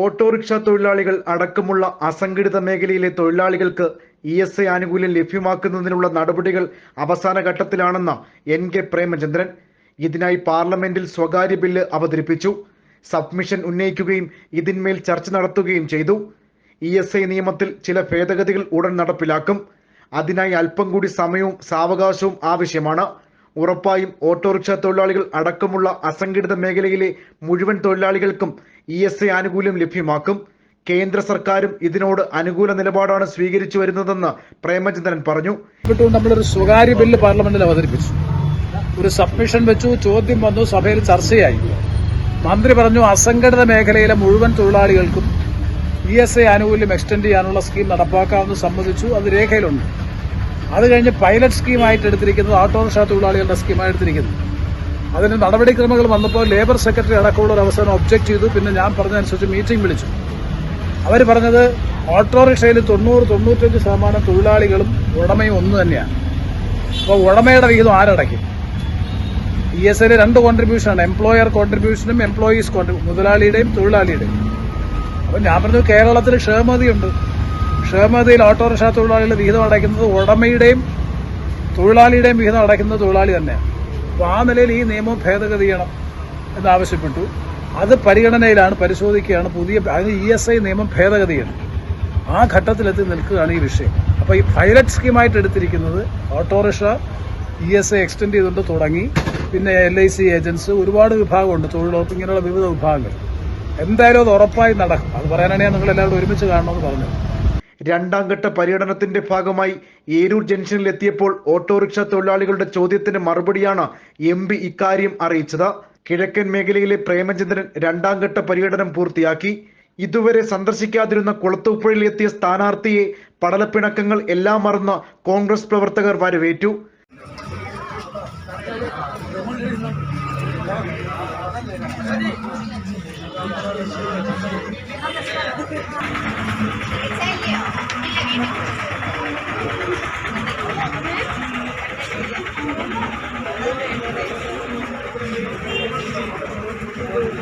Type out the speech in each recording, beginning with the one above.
Autorickshaw തൊഴിലാളികൾ അടക്കമുള്ള അസംഘടിത മേഖലയിലെ തൊഴിലാളികൾക്ക് ഇ എസ് ഐ ആനുകൂല്യം ലഭ്യമാക്കുന്നതിനുള്ള നടപടികൾ അവസാന ഘട്ടത്തിലാണെന്ന എൻ കെ പ്രേമചന്ദ്രൻ. ഇതിനായി പാർലമെന്റിൽ സ്വകാര്യ ബില്ല് അവതരിപ്പിച്ചു. സബ്മിഷൻ ഉന്നയിക്കുകയും ഇതിന്മേൽ ചർച്ച നടത്തുകയും ചെയ്തു. ഇ എസ് ഐ നിയമത്തിൽ ചില ഭേദഗതികൾ ഉടൻ നടപ്പിലാക്കും. അതിനായി അല്പം കൂടി സമയവും സാവകാശവും ആവശ്യമാണ്. ഉറപ്പായും ഓട്ടോറിക്ഷ തൊഴിലാളികൾ അടക്കമുള്ള അസംഘടിത മേഖലയിലെ മുഴുവൻ തൊഴിലാളികൾക്കും ഇ എസ് ഐ ആനുകൂല്യം ലഭ്യമാക്കും. കേന്ദ്ര സർക്കാരും ഇതിനോട് അനുകൂല നിലപാടാണ് സ്വീകരിച്ചു വരുന്നതെന്ന് പ്രേമചന്ദ്രൻ പറഞ്ഞു. നമ്മളൊരു സ്വകാര്യ ബില്ല് പാർലമെന്റിൽ അവതരിപ്പിച്ചു. ഒരു സബ്മിഷൻ വെച്ചു ചോദ്യം വന്നു സഭയിൽ ചർച്ചയായി. മന്ത്രി പറഞ്ഞു അസംഘടിത മേഖലയിലെ മുഴുവൻ തൊഴിലാളികൾക്കും ഇ എസ് ഐ ആനുകൂല്യം എക്സ്റ്റെൻഡ് ചെയ്യാനുള്ള സ്കീം നടപ്പാക്കാമെന്ന് സമ്മതിച്ചു. അത് രേഖയിലുണ്ട്. അത് കഴിഞ്ഞ് പൈലറ്റ് സ്കീമായിട്ട് എടുത്തിരിക്കുന്നത് ഓട്ടോറിക്ഷ തൊഴിലാളികളുടെ സ്കീമായി എടുത്തിരിക്കുന്നത്. അതിന് നടപടിക്രമങ്ങൾ വന്നപ്പോൾ ലേബർ സെക്രട്ടറി അടക്കമുള്ള ഒരു അവസരം ഒബ്ജക്റ്റ് ചെയ്തു. പിന്നെ ഞാൻ പറഞ്ഞതനുസരിച്ച് മീറ്റിംഗ് വിളിച്ചു. അവർ പറഞ്ഞത് ഓട്ടോറിക്ഷയിൽ തൊണ്ണൂറ് തൊണ്ണൂറ്റഞ്ച് ശതമാനം തൊഴിലാളികളും ഉടമയും ഒന്ന് തന്നെയാണ്. അപ്പോൾ ഉടമയുടെ വിഹിതം ആരടയ്ക്കും? ഇ എസ് ഐയിലെ രണ്ട് കോൺട്രിബ്യൂഷനാണ് എംപ്ലോയർ കോൺട്രിബ്യൂഷനും എംപ്ലോയീസ് കോൺട്രിബ്യൂ മുതലാളിയുടെയും തൊഴിലാളിയുടെയും. അപ്പം ഞാൻ പറഞ്ഞു കേരളത്തിൽ ക്ഷേമതിയുണ്ട്. ക്ഷേമതിയിൽ ഓട്ടോറിക്ഷ തൊഴിലാളികളുടെ വിഹിതം അടയ്ക്കുന്നത് ഉടമയുടെയും തൊഴിലാളിയുടെയും വിഹിതം അടയ്ക്കുന്നത് തൊഴിലാളി തന്നെയാണ്. അപ്പോൾ ആ നിലയിൽ ഈ നിയമം ഭേദഗതി ചെയ്യണം എന്നാവശ്യപ്പെട്ടു. അത് പരിഗണനയിലാണ് പരിശോധിക്കുകയാണ്. പുതിയ അതിന് ഇ എസ് ഐ നിയമം ഭേദഗതി ചെയ്യണം. ആ ഘട്ടത്തിലെത്തി നിൽക്കുകയാണ് ഈ വിഷയം. അപ്പോൾ ഈ പൈലറ്റ് സ്കീമായിട്ട് എടുത്തിരിക്കുന്നത് autorickshaw E S I extend ചെയ്തുകൊണ്ട് തുടങ്ങി. പിന്നെ എൽ ഐ സി ഏജൻസ് ഒരുപാട് വിഭാഗമുണ്ട്. തൊഴിലുറപ്പ് ഇങ്ങനെയുള്ള വിവിധ വിഭാഗങ്ങൾ. എന്തായാലും അത് ഉറപ്പായി നടക്കും. അത് പറയാനാണ് ഞാൻ നിങ്ങൾ എല്ലാവരും ഒരുമിച്ച് കാണണമെന്ന് പറഞ്ഞത്. രണ്ടാം ഘട്ട പര്യടനത്തിന്റെ ഭാഗമായി ഏരൂർ ജംഗ്ഷനിൽ എത്തിയപ്പോൾ ഓട്ടോറിക്ഷ തൊഴിലാളികളുടെ ചോദ്യത്തിന് മറുപടിയാണ് എം പി ഇക്കാര്യം അറിയിച്ചത്. കിഴക്കൻ മേഖലയിലെ പ്രേമചന്ദ്രൻ രണ്ടാം ഘട്ട പര്യടനം പൂർത്തിയാക്കി. ഇതുവരെ സന്ദർശിക്കാതിരുന്ന കുളത്തൂപ്പുഴയിൽ എത്തിയ സ്ഥാനാർത്ഥിയെ പടലപ്പിണക്കങ്ങൾ എല്ലാം മറന്ന് കോൺഗ്രസ് പ്രവർത്തകർ വരവേറ്റു.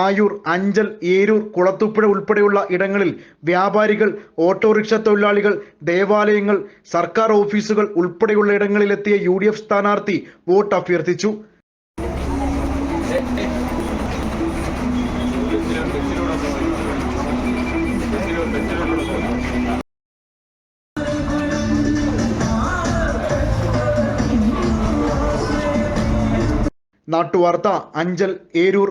ആയൂർ അഞ്ചൽ ഏരൂർ കുളത്തുപ്പുഴ ഉൾപ്പെടെയുള്ള ഇടങ്ങളിൽ വ്യാപാരികൾ ഓട്ടോറിക്ഷ തൊഴിലാളികൾ ദേവാലയങ്ങൾ സർക്കാർ ഓഫീസുകൾ ഉൾപ്പെടെയുള്ള ഇടങ്ങളിലെത്തിയ യു ഡി എഫ് സ്ഥാനാർത്ഥി വോട്ട് അഭ്യർത്ഥിച്ചു. നാട്ടുവാർത്ത അഞ്ചൽ ഏരൂർ